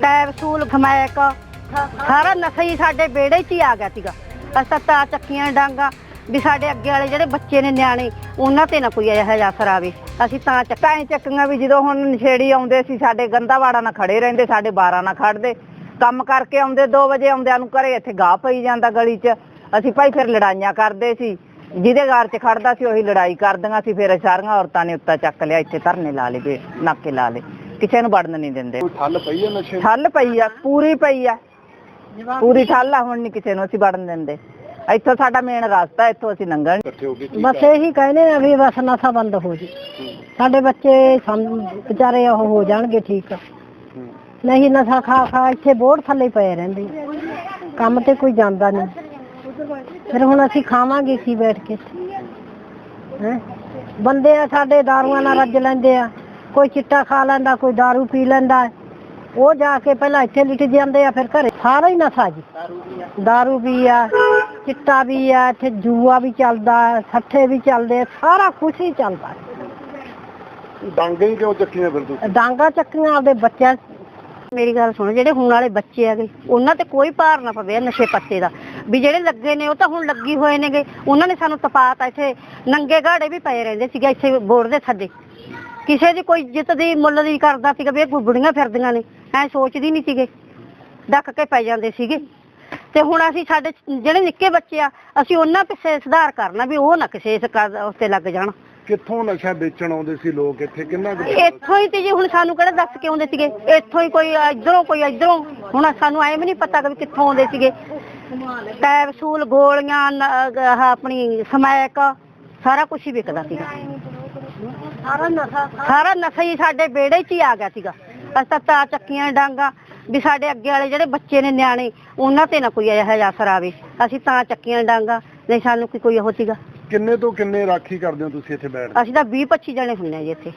Capsule ਖਮੈਕ ਸਾਰਾ ਨਸ਼ਾ ਹੀ ਸਾਡੇ ਵਿਹੜੇ 'ਚ ਹੀ ਆ ਗਿਆ ਸੀਗਾ। ਅਸਾਂ ਤਾਂ ਚੱਕੀਆਂ ਡਾਂਗਾ ਵੀ ਸਾਡੇ ਅੱਗੇ ਵਾਲੇ ਜਿਹੜੇ ਬੱਚੇ ਨੇ ਨਿਆਣੇ, ਉਹਨਾਂ ਤੇ ਨਾ ਕੋਈ ਇਹੋ ਜਿਹਾ ਅਸਰ ਆਵੇ। ਅਸੀਂ ਤਾਂ ਚੱਕਾਂ ਹੀ ਚੱਕੀਆਂ ਵੀ ਜਦੋਂ ਹੁਣ ਨਸ਼ੇੜੀ ਆਉਂਦੇ ਸੀ, ਸਾਡੇ ਗੰਦਾਵਾੜਾ ਨਾਲ ਖੜੇ ਰਹਿੰਦੇ, ਸਾਡੇ 12 ਨਾਲ ਖੜਦੇ। ਕੰਮ ਕਰਕੇ ਆਉਂਦੇ 2 ਵਜੇ ਆਉਂਦਿਆਂ ਨੂੰ ਘਰੇ ਇੱਥੇ ਗਾਹ ਪਈ ਜਾਂਦਾ ਗਲੀ 'ਚ। ਅਸੀਂ ਭਾਈ ਫਿਰ ਲੜਾਈਆਂ ਕਰਦੇ ਸੀ। ਜਿਹਦੇ ਘਰ 'ਚ ਖੜਦਾ ਸੀ, ਉਹੀ ਲੜਾਈ ਕਰਦੀਆਂ ਸੀ। ਫਿਰ ਸਾਰੀਆਂ ਔਰਤਾਂ ਨੇ ਉੱਤਾ ਚੱਕ ਲਿਆ, ਇੱਥੇ ਧਰਨੇ ਲਾ ਲਏ ਨਾਕੇ ਲਾ ਲਏ। ਕਿਸੇ ਨੂੰ ਵੜਨ ਨਹੀਂ ਦਿੰਦੇ। ਕੋਈ ਠੱਲ ਪਈ ਹੈ ਨਸ਼ੇ ਠੱਲ ਪਈ ਆ ਪੂਰੀ ਪਈ ਆ। ਪੂਰੀ ਠੱਲ ਆ ਹੁਣ ਨਹੀਂ ਕਿਸੇ ਨੂੰ ਅਸੀਂ ਵੜਨ ਦਿੰਦੇ। ਇੱਥੋਂ ਸਾਡਾ ਮੇਨ ਰਸਤਾ ਇੱਥੋਂ ਅਸੀਂ ਲੰਘਣ। ਇਕੱਠੇ ਹੋ ਕੇ ਕੀ ਬਸ ਇਹੀ ਕਹਿੰਦੇ ਆ ਵੀ ਬਸ ਨਸ਼ਾ ਬੰਦ ਹੋ ਜੀ। ਸਾਡੇ ਬੱਚੇ ਸਮ- ਵਿਚਾਰੇ ਉਹ ਹੋ ਜਾਣਗੇ ਠੀਕ। ਹੂੰ। ਨਹੀਂ ਨਸ਼ਾ ਖਾ ਖਾ ਇੱਥੇ ਬੋਰਡ ਥੱਲੇ ਹੀ ਪਏ ਰਹਿੰਦੇ। ਕੰਮ ਤੇ ਕੋਈ ਜਾਂਦਾ ਨਹੀਂ। ਫਿਰ ਹੁਣ ਅਸੀਂ ਖਾਵਾਂਗੇ ਕੀ ਬੈਠ ਕੇ ਹੈ? ਬੰਦੇ ਆ ਸਾਡੇ ਦਾਰੂਆਂ ਨਾਲ ਰੱਜ ਲੈਂਦੇ ਆ। ਕੋਈ ਚਿੱਟਾ ਖਾ ਲੈਂਦਾ ਕੋਈ ਦਾਰੂ ਪੀ ਲੈਂਦਾ। ਉਹ ਜਾ ਕੇ ਪਹਿਲਾਂ ਇੱਥੇ ਲਿਟ ਜਾਂਦੇ ਆ ਫਿਰ ਘਰੇ ਸਾਰਾ ਹੀ ਨਸ਼ਾ ਜੀ ਦਾਰੂ ਵੀ ਆ ਚਿੱਟਾ ਵੀ ਆ ਇੱਥੇ ਜੂਆ ਵੀ ਚੱਲਦਾ ਸੱਠੇ ਵੀ ਚੱਲਦੇ ਸਾਰਾ ਕੁਝ ਹੀ ਚੱਲਦਾ। ਡਾਂਗੇ ਹੀ ਕਿਉਂ ਚੱਕੀਆਂ ਫਿਰ ਤੁਸੀਂ? ਡਾਂਗਾ ਚੱਕੀਆਂ ਆਪਦੇ ਬੱਚਿਆਂ ਮੇਰੀ ਗੱਲ ਸੁਣੋ ਜਿਹੜੇ ਹੁਣ ਵਾਲੇ ਬੱਚੇ ਹੈਗੇ ਉਹਨਾਂ ਤੇ ਕੋਈ ਭਾਰ ਨਾ ਪਵੇ ਨਸ਼ੇ ਪੱਤੇ ਦਾ। ਵੀ ਜਿਹੜੇ ਲੱਗੇ ਨੇ ਉਹ ਤਾਂ ਹੁਣ ਲੱਗੀ ਹੋਏ ਨੇਗੇ। ਉਹਨਾਂ ਨੇ ਸਾਨੂੰ ਤਪਾਤਾ ਇੱਥੇ ਨੰਗੇ ਗਾੜੇ ਵੀ ਪਏ ਰਹਿੰਦੇ ਸੀਗੇ ਇੱਥੇ ਬੋਰਡ ਦੇ ਥੱਲੇ ਕਿਸੇ ਦੀ ਕੋਈ ਜਿੱਤ ਦੀ ਮੁੱਲ ਦੀ ਕਰਦਾ ਸੀਗਾ ਵੀ ਇਹ ਬੁੜੀਆਂ ਫਿਰਦੀਆਂ ਨੇ ਐ ਸੋਚਦੀ ਨਹੀਂ ਸੀਗੇ ਡੱਕ ਕੇ ਪੈ ਜਾਂਦੇ ਸੀਗੇ। ਤੇ ਹੁਣ ਅਸੀਂ ਸਾਡੇ ਜਿਹੜੇ ਨਿੱਕੇ ਬੱਚੇ ਆ ਅਸੀਂ ਉਹਨਾਂ ਪਿੱਛੇ ਸੁਧਾਰ ਕਰਨਾ ਵੀ ਉਹ ਨਾ ਕਿਸੇ ਇਸ ਕਰ ਉੱਤੇ ਲੱਗ ਜਾਣ। ਕਿੱਥੋਂ ਨਸ਼ਾ ਵੇਚਣ ਆਉਂਦੇ ਸੀ ਲੋਕ ਇੱਥੇ? ਕਿੰਨਾ ਕੁ ਇੱਥੋਂ ਹੀ ਤੇ ਜੀ ਹੁਣ ਸਾਨੂੰ ਕਿਹੜਾ ਦੱਸ ਕੇ ਆਉਂਦੇ ਸੀਗੇ? ਇੱਥੋਂ ਹੀ ਕੋਈ ਇਧਰੋਂ ਕੋਈ ਇਧਰੋਂ। ਹੁਣ ਸਾਨੂੰ ਐ ਵੀ ਨਹੀਂ ਪਤਾ ਕਿ ਕਿੱਥੋਂ ਆਉਂਦੇ ਸੀਗੇ। ਕੈਪਸੂਲ ਗੋਲੀਆਂ ਆਪਣੀ ਸਮੈਕ ਸਾਰਾ ਕੁਝ ਹੀ ਵਿਕਦਾ ਸੀਗਾ। ਸਾਰਾ ਨਸ਼ਾ ਸਾਰਾ ਨਸ਼ਾ ਹੀ ਸਾਡੇ ਵਿਹੜੇ 'ਚ ਹੀ ਆ ਗਿਆ ਸੀਗਾ। ਅਸੀਂ ਤਾਂ ਚੱਕੀਆਂ ਡਾਂਗਾ ਵੀ ਸਾਡੇ ਅੱਗੇ ਵਾਲੇ ਜਿਹੜੇ ਬੱਚੇ ਨੇ ਨਿਆਣੇ ਉਹਨਾਂ ਤੇ ਨਾ ਕੋਈ ਇਹੋ ਜਿਹਾ ਅਸਰ ਆਵੇ। ਅਸੀਂ ਤਾਂ ਚੱਕੀਆਂ ਡਾਂਗਾ ਨਹੀਂ ਸਾਨੂੰ ਕੀ ਕੋਈ ਉਹ ਸੀਗਾ। ਕਿੰਨੇ ਤੋਂ ਕਿੰਨੇ ਰਾਖੀ ਕਰਦੇ ਹੋ ਤੁਸੀਂ ਇੱਥੇ ਬੈਠ ਅਸੀਂ ਤਾਂ 20 25 ਜਣੇ ਹੁੰਨੇ ਆ ਜੀ ਇੱਥੇ।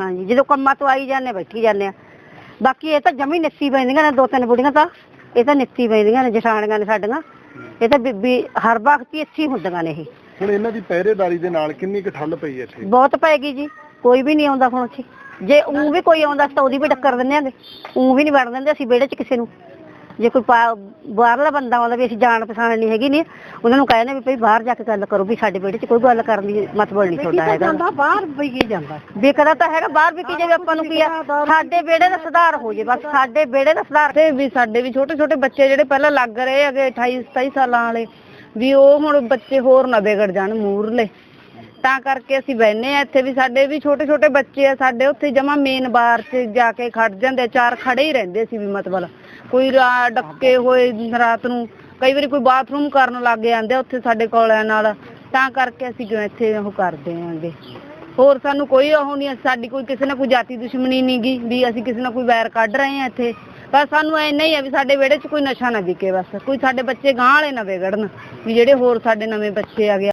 ਹਾਂਜੀ ਜਦੋਂ ਕੰਮਾਂ ਤੋਂ ਆਈ ਜਾਂਦੇ ਬੈਠੀ ਜਾਂਦੇ ਆ ਬਾਕੀ ਇਹ ਤਾਂ ਜਮੀ ਨਿੱਸੀ ਪੈਂਦੀਆਂ ਨੇ ਦੋ ਤਿੰਨ ਬੁੜੀਆਂ ਤਾਂ। ਇਹ ਤਾਂ ਨਿੱਸੀ ਪੈਂਦੀਆਂ ਨੇ ਜਠਾਣੀਆਂ ਨੇ ਸਾਡੀਆਂ। ਇਹ ਤਾਂ ਬੀਬੀ ਹਰ ਵਕਤ ਹੀ ਇੱਥੇ ਹੁੰਦੀਆਂ ਨੇ ਇਹ। ਹੁਣ ਇਹਨਾਂ ਦੀ ਪਹਿਰੇਦਾਰੀ ਦੇ ਨਾਲ ਕਿੰਨੀ ਕੁ ਠੱਲ ਪਈ ਹੈ ਇੱਥੇ? ਬਹੁਤ ਪੈਗੀ ਜੀ। ਕੋਈ ਵੀ ਨਹੀਂ ਆਉਂਦਾ ਹੁਣ ਇੱਥੇ ਜੇ ਉਹ ਵੀ ਕੋਈ ਆਉਂਦਾ ਤਾਂ ਉਹਦੀ ਵੀ ਟੱਕਰ ਦਿੰਦੇ ਆਂਗੇ। ਉਹ ਵੀ ਨਹੀਂ ਵੜ ਦਿੰਦੇ ਅਸੀਂ ਵਿਹੜੇ 'ਚ ਕਿਸੇ ਨੂੰ। ਜੇ ਕੋਈ ਪਾ- ਬਾਹਰਲਾ ਬੰਦਾ ਆਉਂਦਾ ਵੀ ਅਸੀਂ ਜਾਣ ਪਛਾਣ ਨਹੀਂ ਹੈਗੀ ਨਹੀਂ ਉਹਨਾਂ ਨੂੰ ਕਹਿੰਦੇ ਵੀ ਭਈ ਬਾਹਰ ਜਾ ਕੇ ਗੱਲ ਕਰੋ ਵੀ ਸਾਡੇ ਵਿਹੜੇ 'ਚ ਕੋਈ ਗੱਲ ਕਰਨ ਦੀ ਮਤਲਬ ਨਹੀਂ ਤੁਹਾਡਾ ਹੈਗਾ। ਬਾਹਰ ਵਿਕੀ ਜਾਂਦਾ। ਵਿਕਦਾ ਤਾਂ ਹੈਗਾ ਬਾਹਰ ਵਿਕੀ ਜਾਵੇ ਆਪਾਂ ਨੂੰ ਕੀ ਆ? ਸਾਡੇ ਵਿਹੜੇ ਦਾ ਸੁਧਾਰ ਹੋ ਜੇ ਬਸ ਸਾਡੇ ਵਿਹੜੇ ਦਾ ਸੁਧਾਰ। ਤੇ ਵੀ ਸਾਡੇ ਵੀ ਛੋਟੇ ਛੋਟੇ ਬੱਚੇ ਜਿਹੜੇ ਪਹਿਲਾਂ ਲੱਗ ਰਹੇ ਹੈਗੇ 28 27 ਸਾਲਾਂ ਵਾਲੇ ਵੀ ਉਹ ਹੁਣ ਬੱਚੇ ਹੋਰ ਨਾ ਵਿਗੜ ਜਾਣ ਮੂਰਲੇ। ਤਾਂ ਕਰਕੇ ਅਸੀਂ ਬੈਨੇ ਆ ਇੱਥੇ ਵੀ ਸਾਡੇ ਵੀ ਛੋਟੇ ਛੋਟੇ ਬੱਚੇ ਆ, ਸਾਡੇ ਉੱਥੇ ਜਮਾ ਮੇਨ ਬਾਰ 'ਚ ਜਾ ਕੇ ਖੜ ਜਾਂਦੇ ਚਾਰ ਖੜੇ ਹੀ ਰਹਿੰਦੇ ਸੀ ਵੀ ਮਤਲਬ ਕੋਈ ਰਾ- ਡੱਕੇ ਹੋਏ ਰਾਤ ਨੂੰ, ਕਈ ਵਾਰੀ ਕੋਈ ਬਾਥਰੂਮ ਕਰਨ ਲੱਗ ਜਾਂਦੇ ਆ ਉੱਥੇ ਸਾਡੇ ਕੋਲਿਆਂ ਨਾਲ। ਤਾਂ ਕਰਕੇ ਅਸੀਂ ਜੋ ਇੱਥੇ ਉਹ ਕਰਦੇ ਆਂਗੇ ਹੋਰ ਸਾਨੂੰ ਕੋਈ ਉਹ ਨਹੀਂ ਸਾਡੀ ਕੋਈ ਕਿਸੇ ਨਾਲ ਕੋਈ ਜਾਤੀ ਦੁਸ਼ਮਣੀ ਨਹੀਂ ਗੀ ਵੀ ਅਸੀਂ ਕਿਸੇ ਨਾਲ ਕੋਈ ਵੈਰ ਕੱਢ ਰਹੇ ਆ ਇੱਥੇ। ਪਰ ਸਾਨੂੰ ਇੰਨਾ ਹੀ ਆ ਵੀ ਸਾਡੇ ਵਿਹੜੇ 'ਚ ਕੋਈ ਨਸ਼ਾ ਨਾ ਵਿਕੇ ਬਸ। ਕੋਈ ਸਾਡੇ ਬੱਚੇ ਗਾਂਹ ਵਾਲੇ ਨਾ ਵਿਗੜਨ ਵੀ ਜਿਹੜੇ ਹੋਰ ਸਾਡੇ ਨਵੇਂ ਬੱਚੇ ਆ ਗਏ।